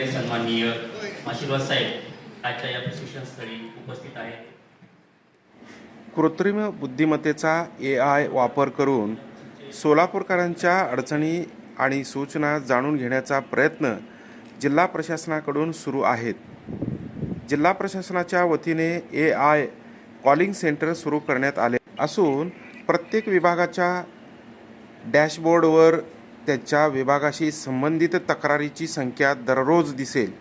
जिल्हाधिकारी सन्माननीय आशीर्वाद साहेब आजच्या या प्रशिक्षण स्थळी उपस्थित आहेत. कृत्रिम बुद्धिमत्तेचा ए आय वापर करून सोलापूरकरांच्या अडचणी आणि सूचना जाणून घेण्याचा प्रयत्न जिल्हा प्रशासनाकडून सुरू आहेत. जिल्हा प्रशासनाच्या वतीने ए आय कॉलिंग सेंटर सुरू करण्यात आले असून प्रत्येक विभागाच्या डॅशबोर्डवर त्याच्या विभागाशी संबंधित तक्रारीची संख्या दररोज दिसेल.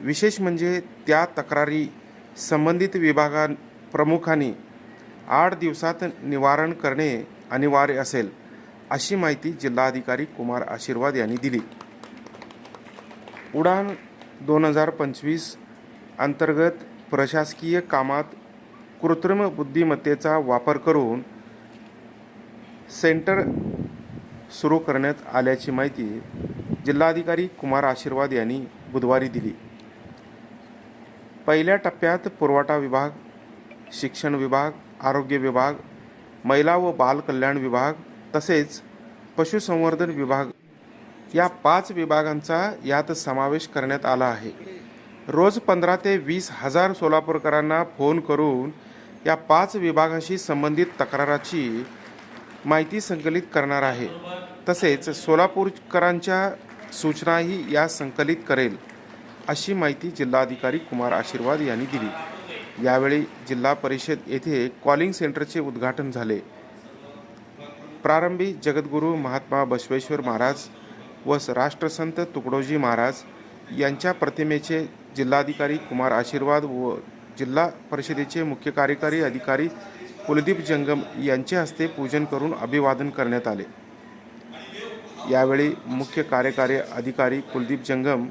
विशेष म्हणजे त्या तक्रारी संबंधित विभागा प्रमुखांनी आठ दिवसात निवारण करणे अनिवार्य असेल अशी माहिती जिल्हाधिकारी कुमार आशीर्वाद यांनी दिली. उडान दोन हजार पंचवीस अंतर्गत प्रशासकीय कामात कृत्रिम बुद्धिमत्तेचा वापर करून सेंटर सुरू करण्यात आल्याची माहिती जिल्हाधिकारी कुमार आशीर्वाद यांनी बुधवारी दिली. पहिल्या टप्प्यात पुरवठा विभाग शिक्षण विभाग आरोग्य विभाग महिला व बाल कल्याण विभाग तसेच पशुसंवर्धन विभाग या पाच विभागांचा यात समावेश करण्यात आला आहे. रोज पंधरा ते वीस हजार सोलापूरकरांना फोन करून या पाच विभागाशी संबंधित तक्राराची माहिती संकलित करणार आहे. तसेच सोलापूरकरांच्या सूचनाही या संकलित करेल अशी माहिती जिल्हाधिकारी कुमार आशीर्वाद यांनी दिली. यावेळी जिल्हा परिषद येथे कॉलिंग सेंटरचे उद्घाटन झाले. प्रारंभी जगद्गुरू महात्मा बसवेश्वर महाराज व राष्ट्रसंत तुकडोजी महाराज यांच्या प्रतिमेचे जिल्हाधिकारी कुमार आशीर्वाद व जिल्हा परिषदेचे मुख्य कार्यकारी अधिकारी कुलदीप जंगम यांच्या हस्ते पूजन करून अभिवादन करण्यात आले. यावेळी मुख्य कार्यकारी अधिकारी कुलदीप जंगम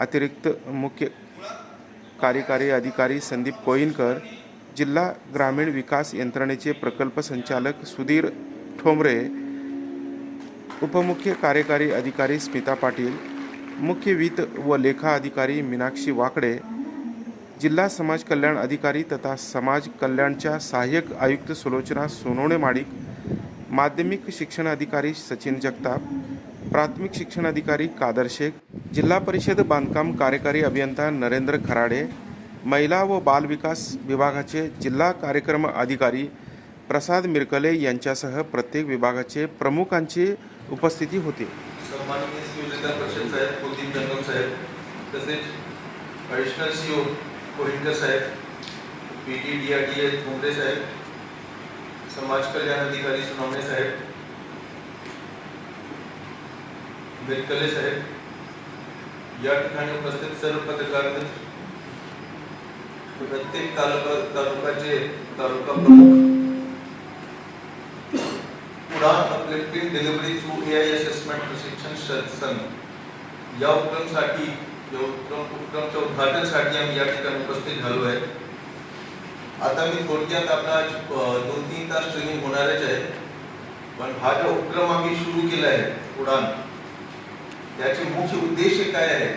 अतिरिक्त मुख्य कार्यकारी अधिकारी संदीप कोईनकर जिल्हा ग्रामीण विकास यंत्रणेचे प्रकल्प संचालक सुधीर ठोंबरे उपमुख्य कार्यकारी अधिकारी स्मिता पाटील मुख्य वित्त व लेखा अधिकारी मीनाक्षी वाकडे जिल्हा समाज कल्याण अधिकारी तथा समाज कल्याणच्या सहाय्यक आयुक्त सुलोचना सोनवणे माडिक माध्यमिक शिक्षण अधिकारी सचिन जगताप प्राथमिक शिक्षण अधिकारी कादर शेख जिल्हा परिषद बांधकाम कार्यकारी अभियंता नरेंद्र खराडे महिला व बाल विकास विभागाचे जिल्हा कार्यक्रम अधिकारी प्रसाद मिरकले यांच्यासह प्रत्येक विभागाचे प्रमुखांची उपस्थिती होती. साहेब तसेच ॲडिशनल सी ओ कोहिंकर साहेब P D D R D S Mumbare साहेब, समाज कल्याण अधिकारी सुनावणे साहेब, बेलकले साहेब, या ठिकाणी उपस्थित सर्व पत्रकार प्रत्येक तालुका, तालुकाचे तालुका प्रमुख Udaan uplifting delivery through A I assessment प्रशिक्षण संघ, या उपक्रमसाठी उपक्रमच्या उद्घाटनासाठी आम्ही या ठिकाणी उपस्थित झालो आहे. आता मी थोडक्यात आपला दोन तीन तास ट्रेनिंग होणारच आहे. पण हा जो उपक्रम आम्ही सुरू केला आहे उडान त्याचे मुख्य उद्देश काय आहे?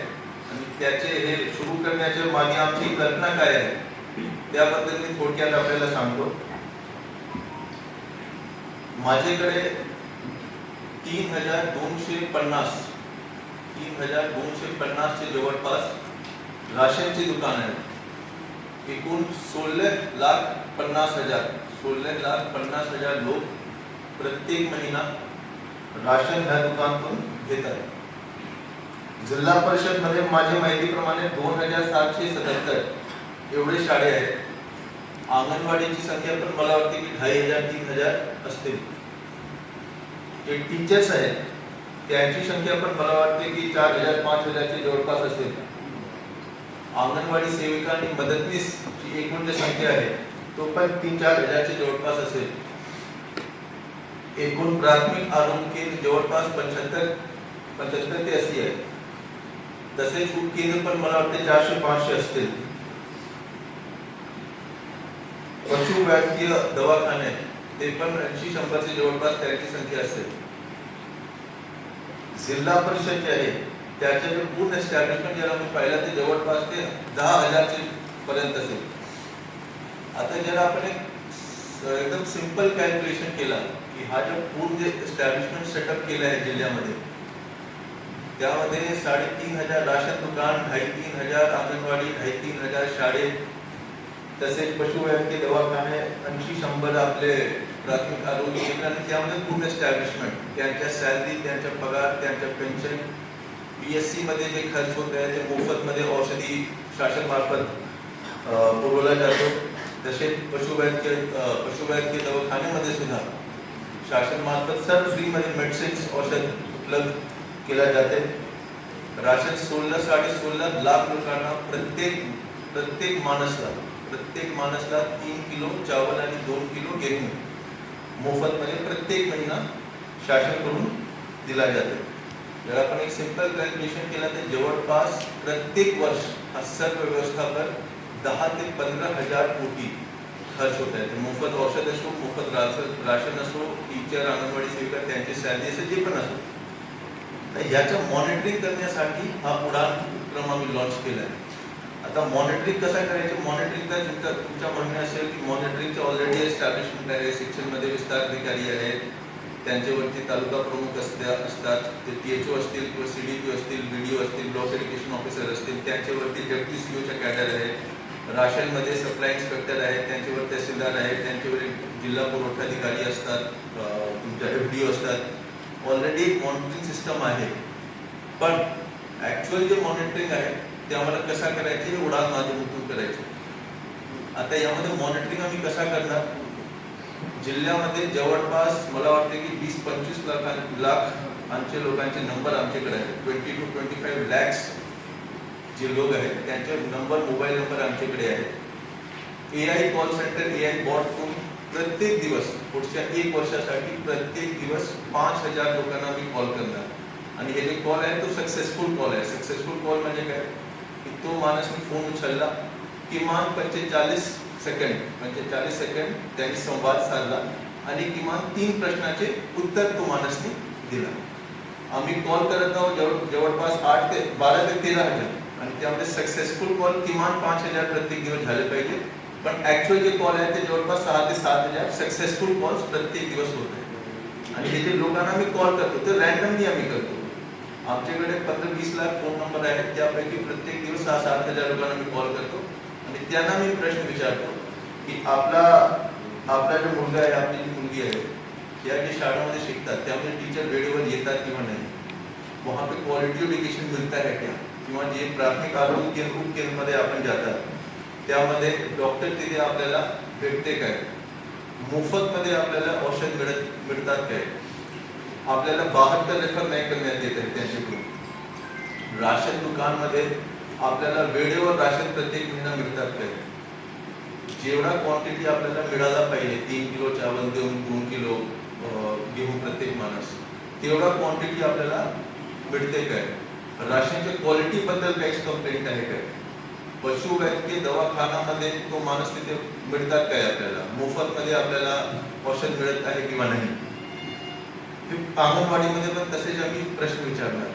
आणि त्याचे हे सुरू करण्याचे मागे आमची कल्पना काय आहे? त्याबद्दल मी थोडक्यात आपल्याला सांगतो. माझ्याकडे तीन हजार दोनशे पन्नास तीन हजार दोनशे पन्नासचे जवळपास राशनची दुकान आहे. एकूण सोळा लाख पन्नास हजार सोळा लाख पन्नास हजार लोक प्रत्येक महिना राशन ह्या दुकानातून घेत आहेत जिल्हा परिषदमध्ये माझ्या माहितीप्रमाणे दोन हजार सातशे सत्याहत्तर एवढे शाळे आहेत. अंगणवाडीची संख्या पण मला वाटते की ढाई हजार तीन हजार असतील. जे टीचर्स आहेत त्यांची संख्या पण मला वाटते की चार हज़ार, पाच हजारच्या जवळपास असेल. अंगणवाडी सेविका आणि मदतनीस ची एकूण जी संख्या आहे. तो पण तीन, चार हजारच्या जवळपास असेल. एकूण प्राथमिक आरोग्य केंद्र जवळपास पंच्याहत्तर पंच्याहत्तर ते अस्सी आहे. तसेच उपकेंद्र पण मला वाटते चारशे, पाचशे असतील. पशुवैद्यकीय दवाखाने, ते पण ऐंशी शंभरच्या जवळपास त्यांची संख्या असेल. जिल्हा परिषद जे आहे त्याचे जे पूर्ण एस्टॅब्लिशमेंट ज्याला आपण पाहिलं ते जवळपास ते दहा हजारचे पर्यंत असेल. आता जर आपण एक एकदम सिंपल कॅल्क्युलेशन केला की हा जो पूर्ण जे एस्टॅब्लिशमेंट सेटअप केलं आहे जिल्ह्यामध्ये त्यामध्ये साडेतीन हजार राशन दुकान ढाई तीन हजार अंगणवाडी ढाई तीन हजार शाळे तसेच पशुवैद्यकीय दवाखाने ऐंशी शंभर आपले प्राथमिक आरोग्य केंद्र आणि त्यामध्ये पूर्ण एस्टॅब्लिशमेंट त्यांच्या सॅलरी त्यांच्या पगार त्यांच्या पेन्शन पी एसमध्ये जे खर्च होत आहे ते मोफतमध्ये औषधी शासनमार्फत पुरवला जातो. तसेच पशुवैद्यकीय अं, पशुवैद्यकीय दवाखान्यामध्ये सुद्धा शासनमार्फत सर्व फ्रीमध्ये मेडिसिन्स औषध उपलब्ध केल्या जाते. राशन सोळा साडे सोळा लाख लोकांना प्रत्येक प्रत्येक माणसाला प्रत्येक माणसाला तीन किलो चावल आणि दोन किलो गेहूं. मोफतमध्ये प्रत्येक महिना शासनकडून दिला जातो. जर आपण एक सिंपल कॅल्क्युलेशन केलं तर प्रत्येक वर्ष हा सर्व व्यवस्थापन दहा ते पंधरा हज़ार कोटी खर्च होत आहे. मोफत औषध असो, मोफत राशन असो टीचर अंगणवाडी सेविका, त्यांचे सॅलरी असेल जे पण असो. मॉनिटरिंग करण्यासाठी हा उडान उपक्रम आम्ही लॉन्च केला आहे आता मॉनिटरिंग कसं करायचं? मॉनिटरिंगचा तुमचा तुमच्या म्हणणे असेल की मॉनिटरिंगचे ऑलरेडी एस्टॅब्लिशमेंट आहे. सेक्शनमध्ये विस्तार अधिकारी आहेत. त्यांच्यावरती तालुका प्रमुख असत्या असतात. ते टी एच ओ असतील किंवा सी डी पी असतील बी डी ओ असतील ब्लॉक एज्युकेशन ऑफिसर असतील त्यांच्यावरती डेप्टी सी ओच्या कॅडर आहेत. राशनमध्ये सप्लाय इन्स्पेक्टर आहेत. त्यांच्यावर तहसीलदार आहेत. त्यांच्यावर जिल्हा पुरवठा अधिकारी असतात. तुमच्या एफ डी ओ असतात. ऑलरेडी मॉनिटरिंग सिस्टम आहे. पण ॲक्च्युअल जे मॉनिटरिंग आहे ते आम्हाला कसा करायचे? हे माझे माध्यमातून करायचे. आता यामध्ये मॉनिटरिंग आम्ही कसा करणार? जिल्ह्यामध्ये जवळपास मला वाटते की वीस पंचवीस लाख लाख आमचे लोकांचे नंबर आमच्याकडे आहेत. Twenty two twenty five lakhs जे लोक आहेत त्यांचे नंबर मोबाईल नंबर आमच्याकडे आहेत. A I call centre A I bot phone प्रत्येक दिवस पुढच्या एक वर्षासाठी प्रत्येक दिवस पाच हजार लोकांना मी कॉल करणार. आणि हे जे कॉल आहे तो सक्सेसफुल कॉल आहे. सक्सेसफुल कॉल म्हणजे काय? की तो माणसने फोन उचलला किमान पंचेचाळीस सेकंड पंचेचाळीस सेकंड त्यांनी संवाद साधला आणि किमान तीन प्रश्नाचे उत्तर तो माणसने दिला. आम्ही कॉल करत आहोत जवळ जवळपास आठ ते बारा ते तेरा हजार. आणि त्यामध्ये सक्सेसफुल कॉल किमान पाच हजार प्रत्येक दिवस झाले पाहिजे. पण ऍक्च्युअल जे कॉल आहे ते जवळपास सहा ते सात हजार सक्सेसफुल कॉल्स प्रत्येक दिवस होत आहेत. आणि हे जे लोकांना आम्ही कॉल करतो ते रॅन्डमली आम्ही करतो. आमच्याकडे पंधरा वीस लाख फोन नंबर आहेत. त्यापैकी प्रत्येक दिवस सहा सात हजार लोकांना मी कॉल करतो. आणि त्यांना मी प्रश्न विचारतो की आपला आपला जो मुलगा आहे आपली जी मुलगी आहे त्या जे शाळेमध्ये शिकतात त्यामध्ये टीचर वेळेवर येतात किंवा नाही? वहाँ पे क्वालिटी एज्युकेशन मिळत आहे क्या किंवा जे प्राथमिक आरोग्य केंद्र उपकेंद्रमध्ये आपण जातात त्यामध्ये डॉक्टर तिथे आपल्याला भेटते काय? मोफतमध्ये आपल्याला औषध मिळत मिळतात काय? आपल्याला बहात्तर रेफर नाही करण्यात येत आहे त्यांच्याकडून. राशन दुकानमध्ये आपल्याला वेळेवर राशन प्रत्येक महिना मिळतात काय जेवढा क्वांटिटी आपल्याला मिळाला पाहिजे तीन किलो चावल देऊन दोन किलो घेऊन प्रत्येक माणूस तेवढा क्वांटिटी आपल्याला मिळते काय राशनच्या क्वालिटी बद्दल काहीच कंप्लेंट आहे काय पशुवैद्यकीय दवाखान्यामध्ये तो माणूस तिथे मिळतात काय आपल्याला? मोफतमध्ये आपल्याला औषध मिळत आहे किंवा नाही? अंगणवाडीमध्ये पण तसेच आम्ही प्रश्न विचारणार.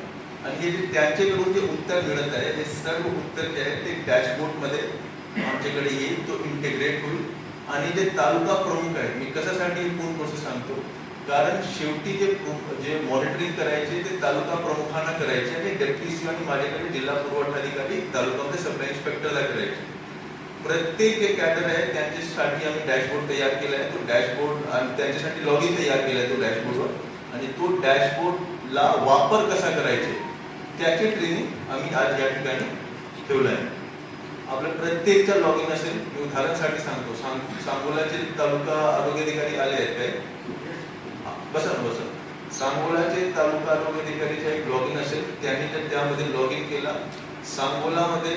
आणि हे जे त्यांच्याकडून जे उत्तर मिळत आहे हे सर्व उत्तर जे आहे ते डॅशबोर्डमध्ये आमच्याकडे येईल तो इंटिग्रेट होईल. आणि जे तालुका प्रमुख आहेत मी कशासाठी फोन पूर्ण प्रोसेस सांगतो? कारण शेवटी जे जे मॉनिटरिंग करायचे ते तालुका प्रमुखांना करायचे आणि डेप्युटी सी आणि माझ्याकडे जिल्हा पुरवठा अधिकारी तालुकामध्ये सब इन्स्पेक्टरला करायचे. प्रत्येक जे कॅडर आहे त्यांच्यासाठी आम्ही डॅशबोर्ड तयार केला आहे. तो डॅशबोर्ड आणि त्यांच्यासाठी लॉग इन तयार केला आहे तो डॅशबोर्डवर. डॅशबोर्ड डॅशबोर्डला वापर कसा करायचे त्याचे ट्रेनिंग आम्ही आज या ठिकाणी ठेवलं आहे आपलं प्रत्येकचं लॉग इन असेल मी उदाहरणसाठी सांगतो. सांग सांगोलाचे तालुका आरोग्य अधिकारी आले आहेत काय? बसा ना बसा. सांगोलाचे तालुका आरोग्य अधिकारीचे एक लॉग इन असेल त्यांनी जर त्यामध्ये लॉग इन केला. सांगोलामध्ये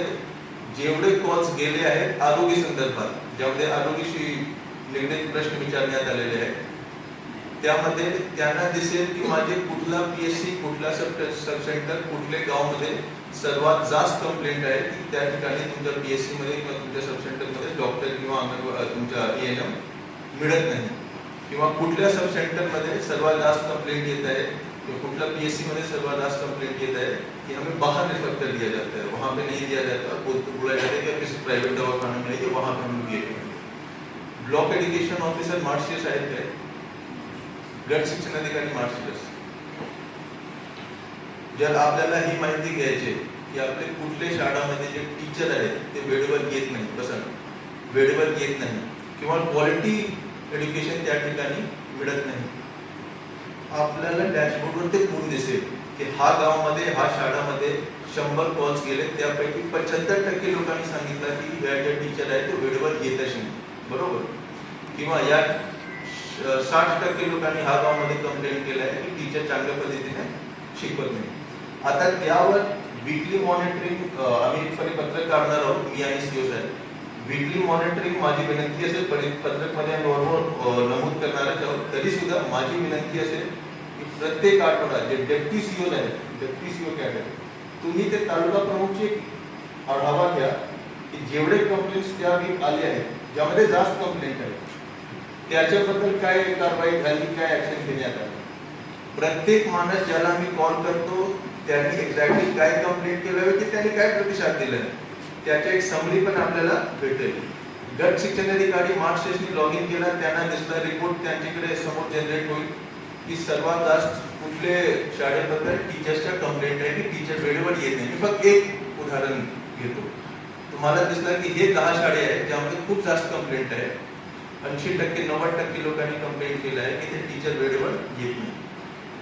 जेवढे कॉल्स गेले आहेत आरोग्य संदर्भात ज्यामध्ये आरोग्याशी निगडीत प्रश्न विचारण्यात आलेले आहेत त्यामध्ये त्यांना दिसेल की माझे कुठला पीएससी कुठला सब सेंटर कुठल्या गावमध्ये सर्वात जास्त कंप्लेंट आहे त्या ठिकाणी तुमच्या पीएससी मध्ये किंवा तुमच्या सब सेंटर मध्ये डॉक्टर किंवा अंगणवाडी तुमच्या एएनएम मिळत नाही. किंवा कुठल्या सब सेंटर मध्ये सर्वात जास्त कंप्लेंट येत आहे, किंवा पीएससी मध्ये सर्वात जास्त कंप्लेंट येत आहे कि हमें बाहर रेफर दिया जाता. है वहाँ पे नहीं दिया जाता. बोल- बोला जाता है किसी प्राइवेट दवाखाने में आइए वहाँ पे हम ये ब्लॉक एजुकेशन ऑफिसर मार्शियस आहेत काय गट शिक्षण अधिकारी जर आपल्याला ही माहिती घ्यायची की आपले कुठल्या शाळामध्ये जे टीचर आहेत ते वेळेवर येत नाही बसा. वेळेवर येत नाही किंवा क्वालिटी एज्युकेशन त्या ठिकाणी मिळत नाही. आपल्याला डॅशबोर्डवर ते पूर्ण दिसेल की हा गावामध्ये हा शाळामध्ये शंभर कॉल्स गेले. त्यापैकी पंच्याहत्तर टक्के लोकांनी सांगितलं की या ज्या टीचर आहेत ते वेळेवर येतच नाही बरोबर? किंवा या साठ टक्के लोकांनी हा गावामध्ये कंप्लेंट केलं आहे की टीचर चांगल्या पद्धतीने शिकवत नाही. आता त्यावर वीकली मॉनिटरिंग आम्ही एक पत्रक काढणार आहोत मी आणि सीओ साहेब. वीकली मॉनिटरिंग माझी विनंती असेल परिपत्रकमध्ये आम्ही बरोबर नमूद करणारच आहोत. तरी सुद्धा माझी विनंती असेल की प्रत्येक आठवडा जे डेप्टी सीओ आहेत डेप्टी सीओ कॅडर तुम्ही ते तालुका प्रमुखची आढावा घ्या की जेवढे कंप्लेंट्स त्या वीक आले आहेत ज्यामध्ये जास्त कंप्लेंट आहेत त्याच्याबद्दल काय कारवाई झाली काय ऍक्शन घेण्यात आली? प्रत्येक माणूस ज्याला आम्ही कॉल करतो त्यांनी एक्झॅक्टली काय कंप्लेंट केलं की त्यांनी काय प्रतिसाद दिला त्याच्या एक समरी पण आपल्याला भेटेल. गट शिक्षण अधिकारी मार्च स्टेशनी लॉग इन केला त्यांना दिसला रिपोर्ट त्यांच्याकडे समोर जनरेट होईल. की सर्वात जास्त कुठले शाळेबद्दल टीचर्सच्या कंप्लेंट आहे की टीचर वेळेवर येत नाही. मी फक्त एक उदाहरण घेतो. तुम्हाला दिसलं की हे दहा शाळे आहेत ज्यामध्ये खूप जास्त कंप्लेंट आहे. ऐंशी टक्के नव्वद टक्के लोकांनी कंप्लेंट केलं आहे की ते टीचर वेळेवर येत नाही.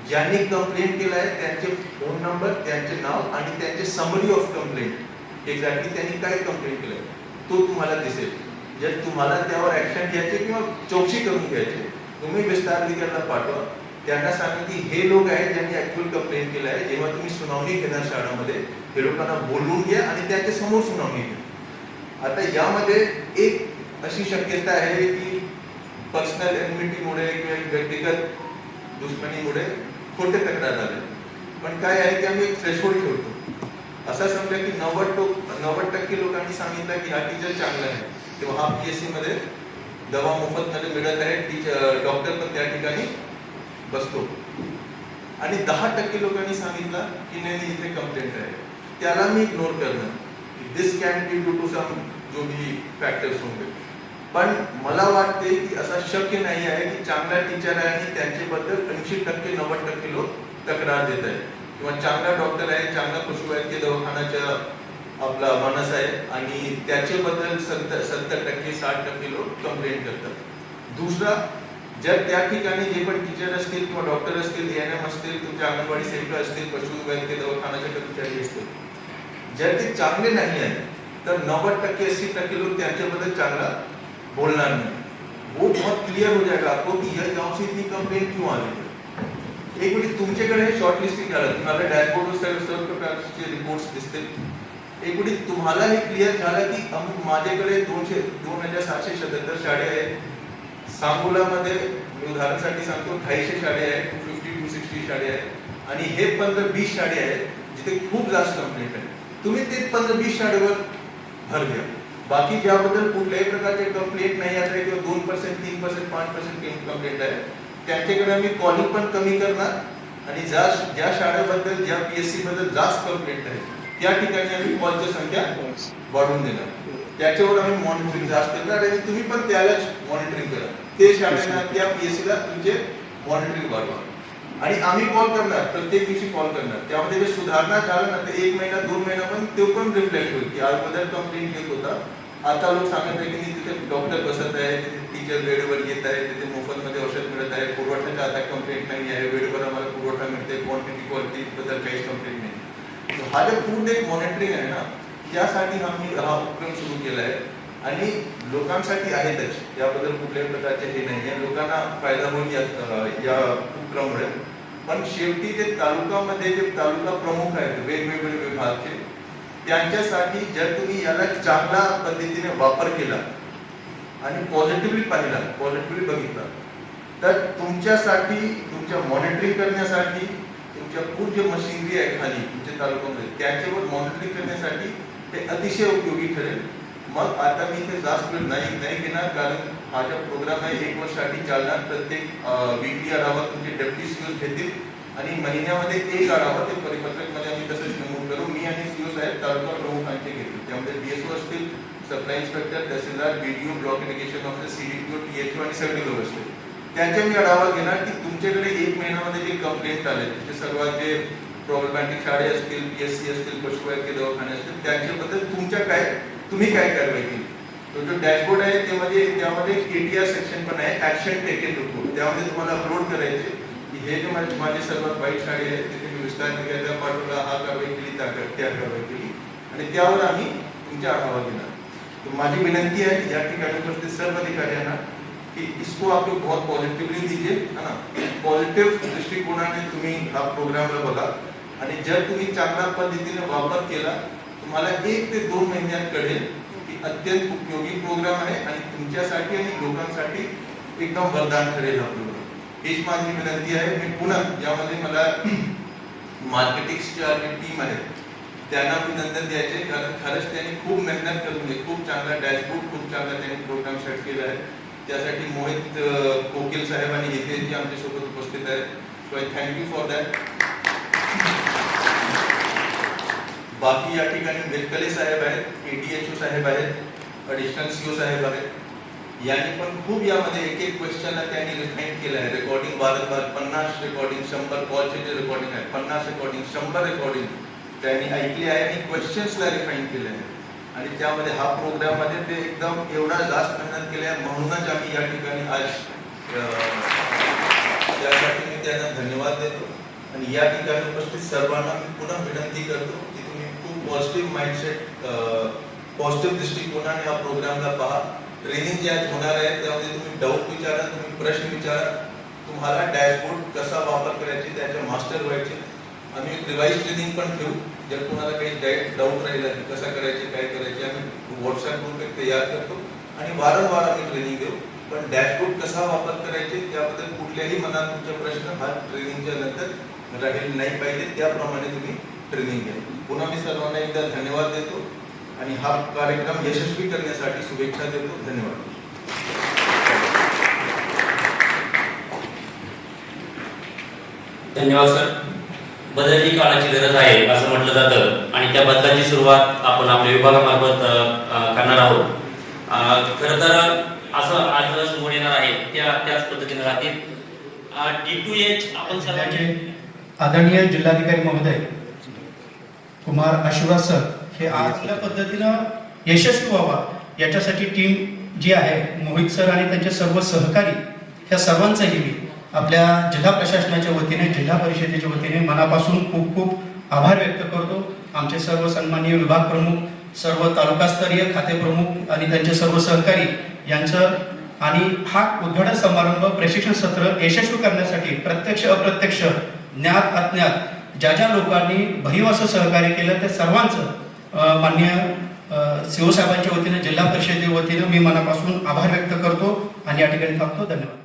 ज्यांनी कंप्लेंट केलं आहे त्यांचे फोन नंबर त्यांचे नाव आणि त्यांचे समरी ऑफ कंप्लेंट एक्झॅक्टली त्यांनी काय कंप्लेंट केलं तो तुम्हाला दिसेल. जर तुम्हाला त्यावर ऍक्शन घ्यायचे किंवा चौकशी करून घ्यायचे तुम्ही विस्तार अधिकाऱ्याला पाठवा. त्यांना सांगा की हे लोक आहेत ज्यांनी ऍक्च्युअल कंप्लेंट केलं आहे. जेव्हा तुम्ही सुनावणी घेणार शाळामध्ये हे लोकांना बोलवून घ्या आणि त्यांच्यासमोर सुनावणी घ्या. आता यामध्ये एक अशी शक्यता आहे की पर्सनल एनमिटीमुळे किंवा व्यक्तिगत दुश्मनीमुळे खोटे तक्रार आले. पण काय आहे की आम्ही एक थ्रेशोल्ड ठेवतो. असं समजा की नव्वद टो नव्वद टक्के लोकांनी सांगितलं की हा टीचर चांगला आहे किंवा हा सी मध्ये दवा मोफत मध्ये मिळत आहे टीचर डॉक्टर पण त्या ठिकाणी बसतो. आणि दहा टक्के लोकांनी सांगितलं की नाही नाही, इथे कंप्लेंट आहे. त्याला मी इग्नोर करणार. This can be due to some जो भी फॅक्टर्स होंगे पण मला वाटते की असं शक्य नाही आहे की चांगला टीचर आहे आणि त्यांच्याबद्दल ऐंशी टक्के नव्वद टक्के लोक तक्रार देत आहेत. किंवा चांगला डॉक्टर आहे चांगला पशुवैद्य दवाखानाच्या आपला माणस आहे आणि त्याच्याबद्दल सत्तर सत्तर टक्के साठ टक्के लोक कंप्लेंट करतात. दुसरा जर त्या ठिकाणी जे पण टीचर असतील किंवा डॉक्टर असतील एन एम असतील तुमच्या अंगणवाडी सेंटर असतील पशुवैद्य दवाखानाचे कर्मचारी असतील. जर ते चांगले नाही आहेत तर नव्वद टक्के अस्सी टक्के लोक त्यांच्याबद्दल चांगला बोलणार नहीं. वो बहुत क्लियर हो जाएगा आपको कि यह गांव से इतनी कंप्लेंट क्यों आ रही है? एक मिनिट तुमच्याकडे शॉर्ट लिस्टिंग झालं तुम्हाला डॅशबोर्डवर सर्व सर्व प्रकारचे रिपोर्ट्स दिसतील. एक मिनिट तुम्हाला हे क्लिअर झालं की अमुक माझ्याकडे दोनशे दोन हजार सातशे सत्याहत्तर शाळे आहेत. सांगोलामध्ये मी उदाहरणासाठी सांगतो अठ्ठावीसशे शाळे आहेत टू फिफ्टी टू सिक्स्टी शाळे आहेत. आणि हे पंधरा वीस शाळे आहेत जिथे खूप जास्त कंप्लेंट आहे तुम्ही ते पंधरा वीस शाळेवर भर द्या बाकी ज्याबद्दल कुठल्याही प्रकारचे कंप्लेंट नाही आता किंवा दोन पर्सेंट तीन पर्सेंट पाच पर्सेंट कंप्लेंट आहे. त्यांच्याकडे आम्ही कॉलिंग पण कमी करणार आणि ज्या ज्या शाळेबद्दल ज्या पीएससी बद्दल जास्त कंप्लेंट आहे त्या ठिकाणी आम्ही कॉलची संख्या वाढवून देणार. त्याच्यावर आम्ही मॉनिटरिंग जास्त करणार आणि तुम्ही पण त्यालाच मॉनिटरिंग करा. ते शाळेला त्या पी एस सीला तुमचे मॉनिटरिंग वाढवा. आणि आम्ही कॉल करणार प्रत्येक दिवशी कॉल करणार. त्यामध्ये जर सुधारणा झालं ना तर एक महिना दोन महिना पण तो पण रिफ्लेक्ट होईल की अगोदर कंप्लेंट येत होता. आता लोक सांगत आहे की तिथे डॉक्टर बसत आहे तिथे टीचर वेळेवर येत आहे तिथे मोफत मध्ये औषध मिळत आहे. पुरवठ्याचा आता कंप्लेंट नाही आहे. वेळेवर आम्हाला पुरवठा मिळते क्वांटिटी क्वालिटी बद्दल काहीच कंप्लेंट नाही. हा जो पूर्ण एक मॉनिटरिंग आहे ना त्यासाठी आम्ही हा उपक्रम सुरू केला आहे आणि लोकांसाठी आहेतच. याबद्दल कुठल्याही प्रकारचे हे नाही आहे. लोकांना फायदा होईल या उपक्रमामुळे. पण शेवटी जे तालुकामध्ये जे तालुका प्रमुख आहेत वेगवेगळे विभागचे त्यांच्यासाठी जर तुम्ही याला चांगल्या पद्धतीने वापर केला आणि पॉझिटिव्हली पाहिला पॉझिटिव्हली बघितला तर तुमच्यासाठी तुमच्या मॉनिटरिंग करण्यासाठी तुमच्या पूर्ण जे मशिनरी आहे खाली तुमच्या तालुक्यामध्ये त्यांच्यावर मॉनिटरिंग करण्यासाठी ते अतिशय उपयोगी ठरेल. मग आता मी ते जास्त वेळ नाही नाही घेणार कारण माझ्या प्रोग्राम आहे एक वर्षासाठी चालणार. प्रत्येक वीकली आढावा तुमचे डेप्टी सीओ घेतील. आणि महिन्यामध्ये एक आढावा ते परिपत्रकमध्ये आम्ही तसंच नमूद करू. मी आणि सीओ साहेब तालुका प्रमुखांचे घेतील त्यामध्ये डीएसओ असतील सप्लाय इन्स्पेक्टर तहसीलदार BDO block irrigation officer CDPO THO आणि सगळे लोक असतील. त्यांच्या मी आढावा घेणार की तुमच्याकडे एक महिन्यामध्ये जे कंप्लेंट आले जे सर्वात जे प्रॉब्लेमॅटिक शाळे असतील पी एस सी असतील पशुवैद्यकीय दवाखाने असतील त्यांच्याबद्दल तुमच्या काय तुम्ही काय कारवाई केली तो जो डॅशबोर्ड आहे त्यामध्ये त्यामध्ये एटीआर सेक्शन पण आहे ऍक्शन टेकन रिपोर्ट त्यामध्ये तुम्हाला अपलोड करायचे. की हे जे माझे माझे सर्वात वाईट शाळे आहेत तिथे मी विस्तार निघायला पाठवला हा कारवाई केली त्या त्या कारवाई केली. आणि त्यावर आम्ही तुमचा आढावा घेणार. तो माझी विनंती है या ठिकाणी उपस्थित सर्व अधिकाऱ्यांना की इसको आप लोग बहुत पॉझिटिव्हली दीजिए है ना? पॉझिटिव्ह दृष्टिकोनाने तुम्ही हा प्रोग्रामला बघा. आणि जर तुम्ही चांगल्या पद्धतीने वापर केला तुम्हाला एक ते दोन महिन्यात कळेल की अत्यंत उपयोगी प्रोग्राम आहे आणि तुमच्यासाठी आणि लोकांसाठी एकदम वरदान ठरेल हा प्रोग्राम हीच माझी विनंती आहे. मी पुन्हा यामध्ये मला मार्केटिंगच्या जी टीम आहे त्यांना अभिनंदन द्यायचे. कारण खरंच त्यांनी खूप मेहनत करून आहे खूप चांगला डॅशबोर्ड खूप चांगला त्यांनी प्रोग्राम सेट केला आहे. त्यासाठी मोहित कोकिल साहेब आणि हितेशजी आमच्यासोबत उपस्थित आहेत. So I thank you for that बाकी या ठिकाणी मिरकले साहेब आहेत एडीएचओ साहेब आहेत अडिशनल ओ साहेब आहेत. यांनी पण खूप यामध्ये एक एक क्वेश्चनला त्यांनी रिफाईन केलं आहे. रेकॉर्डिंग वारंवार पन्नास रेकॉर्डिंग शंभर कॉलचे जे रेकॉर्डिंग आहे पन्नास रेकॉर्डिंग शंभर रेकॉर्डिंग त्यांनी ऐकले आहे आणि क्वेश्चन्सला रिफाईन केले आहे आणि त्यामध्ये हा प्रोग्राममध्ये ते एकदम एवढा जास्त मेहनत केली आहे. म्हणूनच आम्ही या ठिकाणी आज त्यासाठी मी त्यांना धन्यवाद देतो. आणि या ठिकाणी उपस्थित सर्वांना मी पुन्हा विनंती करतो की पॉझिटिव्ह माइंडसेट पॉझिटिव्ह दृष्टिकोनाने हा प्रोग्रामला पहा. ट्रेनिंग जे आज होणार आहे त्यामध्ये तुम्ही डाऊट विचारा तुम्ही प्रश्न विचारा. तुम्हाला डॅशबोर्ड कसा वापर करायचे त्याचे मास्टर व्हायचे. आम्ही रिवाईज ट्रेनिंग पण ठेवू. जर कोणाला काही डाऊट राहिला की कसा करायचे काय करायचे आम्ही व्हॉट्सअप ग्रुप एक तयार करतो. आणि वारंवार आम्ही ट्रेनिंग देऊ. पण डॅशबोर्ड कसा वापर करायचे त्याबद्दल कुठल्याही मनात तुमचे प्रश्न हा ट्रेनिंगच्या नंतर राहील नाही पाहिजे. त्याप्रमाणे तुम्ही ट्रेनिंग घ्या पुन्हा मी सर्वांना एकदा धन्यवाद देतो आणि हा कार्यक्रम यशस्वी करण्यासाठी शुभेच्छा देतो. धन्यवाद. धन्यवाद सर. बदल ही काळाची गरज आहे असं म्हटलं जातं आणि त्या बदलाची सुरुवात आपण आपल्या विभागामार्फत करणार आहोत. खरं तर असं आज समोर येणार आहे त्या त्याच पद्धतीने राहतील. डी टू एच आपण सर्वांचे आदरणीय जिल्हाधिकारी महोदय कुमार आशीर्वाद सर हे आज आपल्या पद्धतीनं यशस्वी व्हावा. याच्यासाठी टीम जी आहे मोहित सर आणि त्यांचे सर्व सहकारी ह्या सर्वांचंही मी आपल्या जिल्हा प्रशासनाच्या वतीने जिल्हा परिषदेच्या वतीने मनापासून खूप खूप आभार व्यक्त करतो. आमचे सर्व सन्माननीय विभाग प्रमुख सर्व तालुकास्तरीय खाते प्रमुख आणि त्यांचे सर्व सहकारी यांचं आणि हा उद्घाटन समारंभ प्रशिक्षण सत्र यशस्वी करण्यासाठी प्रत्यक्ष अप्रत्यक्ष ज्ञात अज्ञात ज्या ज्या लोकांनी भरीव असं सहकार्य केलं त्या सर्वांचं मान्य शिवसाहेबांच्या वतीनं जिल्हा परिषदेच्या वतीनं मी मनापासून आभार व्यक्त करतो आणि या ठिकाणी थांबतो. धन्यवाद.